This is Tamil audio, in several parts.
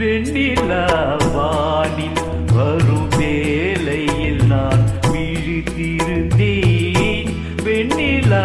வெண்ணிலா வானில் வரும் வேலையில் நான் விழித்திருந்தேன். வெண்ணிலா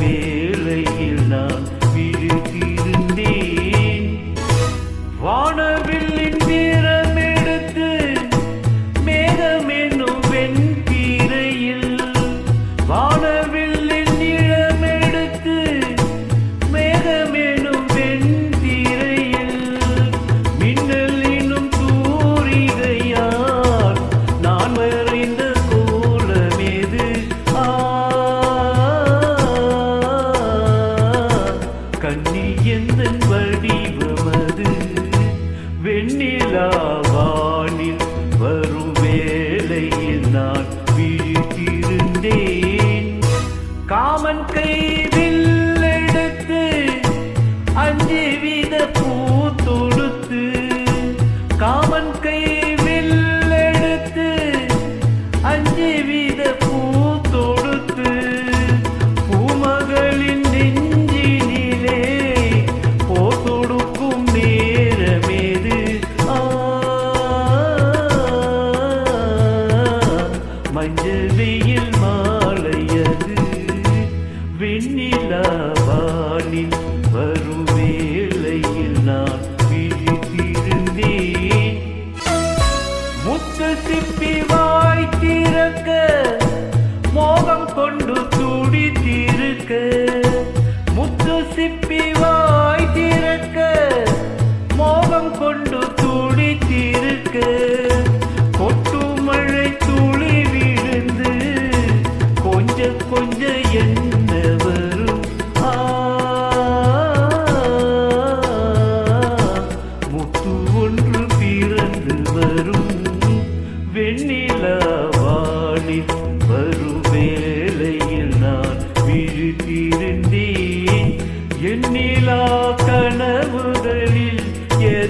வேளையில் நான் எந்த வடிவமது வெண்ணிலாவா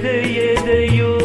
எது எதையோ